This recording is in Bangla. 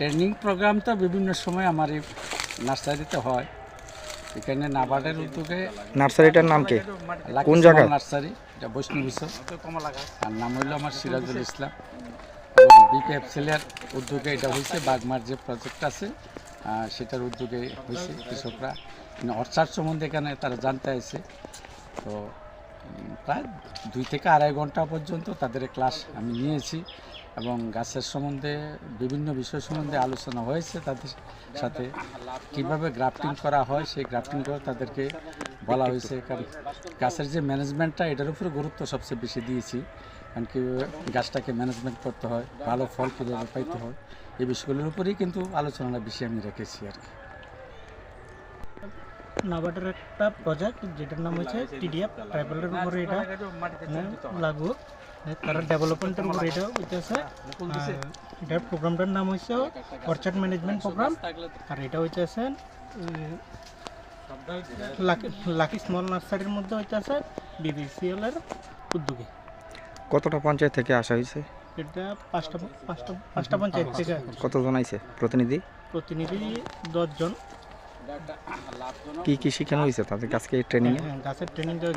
ট্রেনিং প্রোগ্রাম তো বিভিন্ন সময় আমার এই নার্সারিতে হয়। এখানে নাবার্ডের উদ্যোগে নার্সারিটার নাম কি? কোন জায়গায়? নার্সারি এটা বৈষ্ণবী আর নাম হইল আমার সিরাজুল ইসলাম। এবং বিপিএফসিলের উদ্যোগে এটা হয়েছে বাগমার যে প্রজেক্ট আছে সেটার উদ্যোগে হয়েছে কৃষকরা। অর্চার সম্বন্ধে এখানে তারা জানতে আছে তো প্রায় দুই থেকে আড়াই ঘণ্টা পর্যন্ত তাদের ক্লাস আমি নিয়েছি। এবং গাছের সম্বন্ধে, বিভিন্ন বিষয় সম্বন্ধে আলোচনা হয়েছে তাদের সাথে। কীভাবে গ্রাফটিং করা হয়, সেই গ্রাফটিং করে তাদেরকে বলা হয়েছে। কারণ গাছের যে ম্যানেজমেন্টটা এটার উপরে গুরুত্ব সবচেয়ে বেশি দিয়েছি। কারণ কীভাবে গাছটাকে ম্যানেজমেন্ট করতে হয়, ভালো ফল কীভাবে পাইতে হয়, এই বিষয়গুলোর উপরেই কিন্তু আলোচনাটা বেশি আমি রেখেছি আর কি। নাবার্ডের একটা প্রজেক্ট যেটার নাম হচ্ছে টিডিএফ ট্রাইবেলের উপরে এটা মানে লাগু। তারা ডেভেলপমেন্টের উপরে এটা হইতেছে এটার প্রোগ্রামটার নাম হচ্ছে অর্চার্ড ম্যানেজমেন্ট প্রোগ্রাম আর এটা হইতেছে লাকি লাকি স্মল নার্সারির মধ্যে হইতেছে বিবিসিএল এর উদ্যোগে। কতটা পঞ্চায়েত থেকে আসা হয়েছে এটা পাঁচটা পাঁচটা পাঁচটা পঞ্চায়েত থেকে কতজন আইছে? প্রতিনিধি? প্রতিনিধি দশজন। কি কি শেখানো হয়েছে তাদের কাছকে ট্রেনিং গাছের ট্রেনিং দেওয়া